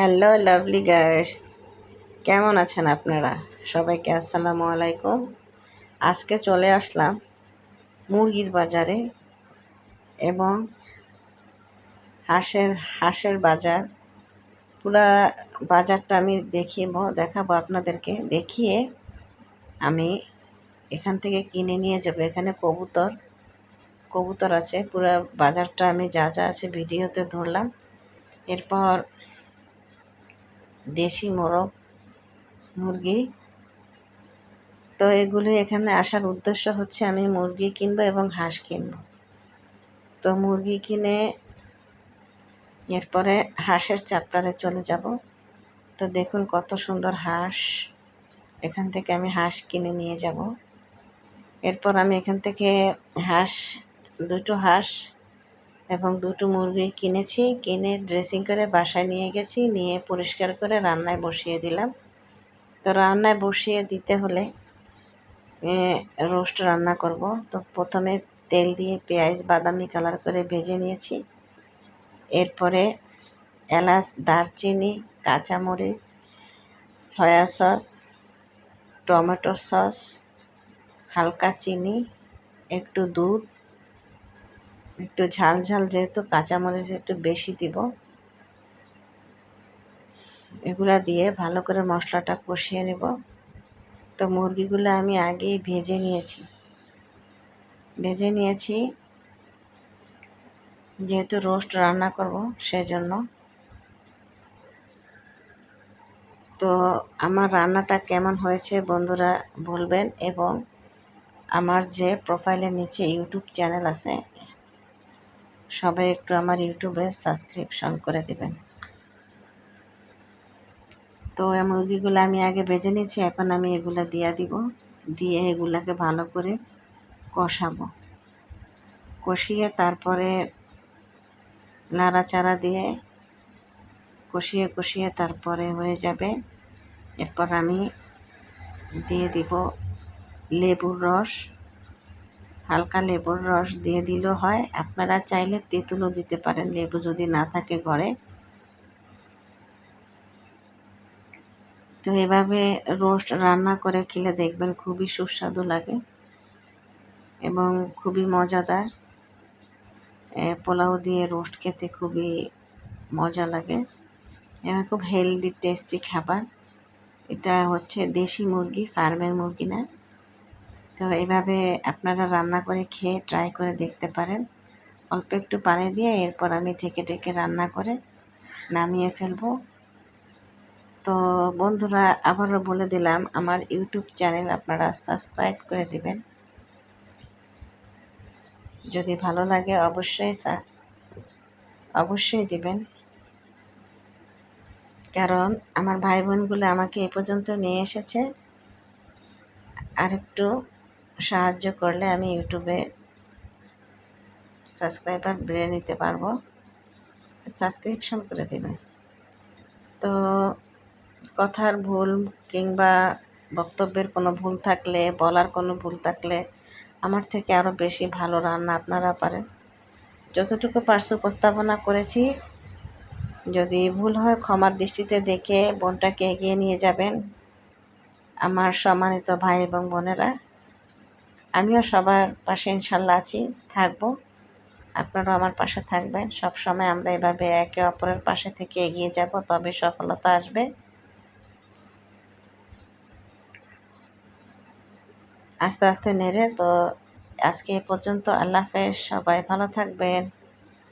Hello, lovely girls কেমন আছেন আপনারা? সবাইকে আসসালামু আলাইকুম। আজকে চলে আসলাম মুরগির বাজারে এবং হাঁসের হাঁসের বাজার। পুরা বাজারটা আমি দেখিয়ে দেখাবো আপনাদেরকে। দেখিয়ে আমি এখান থেকে কিনে নিয়ে যাব। এখানে কবুতর কবুতর আছে। পুরো বাজারটা আমি যা যা আছে ভিডিওতে ধরলাম। এরপর দেশি মোরগ, মুরগি। তো এগুলি এখানে আসার উদ্দেশ্য হচ্ছে আমি মুরগি কিনবো এবং হাঁস কিনব। তো মুরগি কিনে এরপরে হাঁসের চাপটারে চলে যাব। তো দেখুন কত সুন্দর হাঁস। এখান থেকে আমি হাঁস কিনে নিয়ে যাব। এরপর আমি এখান থেকে হাঁস, দুটো হাঁস এবং দুটো মুরগি কিনেছি, কিনে ড্রেসিং করে বাসায় নিয়ে গেছি, নিয়ে পরিষ্কার করে রান্নায় বসিয়ে দিলাম। তো রান্নায় বসিয়ে দিতে হলে রোস্ট রান্না করব। তো প্রথমে তেল দিয়ে পেঁয়াজ, বাদামি কালার করে ভেজে নিয়েছি। এরপরে এলাচ, দারচিনি, কাঁচামরিচ সয়া সস টমেটো সস হালকা চিনি, একটু দুধ একটু ঝাল ঝাল যেহেতু কাঁচামরিচ একটু বেশি দিব। এগুলা দিয়ে ভালো করে মশলাটা কষিয়ে নেব। তো মুরগিগুলো আমি আগেই ভেজে নিয়েছি। ভেজে নিয়েছি। যেহেতু রোস্ট রান্না করব সেজন্য। তো আমার রান্নাটা কেমন হয়েছে বন্ধুরা বলবেন এবং আমার যে প্রোফাইলের নিচে ইউটিউব চ্যানেল আছে সবাই একটু আমার ইউটিউবে সাবস্ক্রিপশন করে দেবেন। তো মুরগিগুলো আমি আগে বেজে নিয়েছি, এখন আমি এগুলো দিয়ে দিব। দিয়ে এগুলাকে ভালো করে কষাবো। কষিয়ে তারপরে নাড়াচাড়া দিয়ে কষিয়ে কষিয়ে তারপরে হয়ে যাবে। এরপর আমি দিয়ে দিব লেবুর রস। হালকা লেবুর রস দিয়ে দিলেও হয়। আপনারা চাইলে তেঁতুলও দিতে পারেন, লেবু যদি না থাকে ঘরে। তো এভাবে রোস্ট রান্না করে খেলে দেখবেন খুবই সুস্বাদু লাগে এবং খুবই মজাদার। পোলাও দিয়ে রোস্ট খেতে খুবই মজা লাগে। এবং খুব হেলদি, টেস্টি খাবার। এটা হচ্ছে দেশি মুরগি, ফার্মের মুরগি না। তো এভাবে আপনারা রান্না করে খেয়ে ট্রাই করে দেখতে পারেন। অল্প একটু পানি দিয়ে এরপর আমি ঢেকে ঢেকে রান্না করে নামিয়ে ফেলব। তো বন্ধুরা, আবারও বলে দিলাম, আমার ইউটিউব চ্যানেল আপনারা সাবস্ক্রাইব করে দিবেন। যদি ভালো লাগে অবশ্যই অবশ্যই দিবেন। কারণ আমার ভাই বোনগুলো আমাকে এ পর্যন্ত নিয়ে এসেছে। আরেকটু সাহায্য করলে আমি ইউটিউবে সাবস্ক্রাইবার বেড়ে নিতে পারব। সাবস্ক্রিপশন করে দেবে। তো কথার ভুল কিংবা বক্তব্যের কোনো ভুল থাকলে, বলার কোনো ভুল থাকলে আমার থেকে আরও বেশি ভালো রান্না আপনারা পারেন। যতটুকু পার্শ্ব উপস্থাপনা করেছি। যদি ভুল হয় ক্ষমার দৃষ্টিতে দেখে বোনটাকে এগিয়ে নিয়ে যাবেন। আমার সম্মানিত ভাই এবং বোনেরা। আমিও সবার পাশে ইনশাল্লাহ আছি, থাকব। আপনারাও আমার পাশে থাকবেন। সব সময় আমরা এভাবে একে অপরের পাশে থেকে এগিয়ে যাব, তবে সফলতা আসবে। আস্তে আস্তে নেড়ে, তো আজকে এ পর্যন্ত আল্লাহ হাফেজ, সবাই ভালো থাকবেন।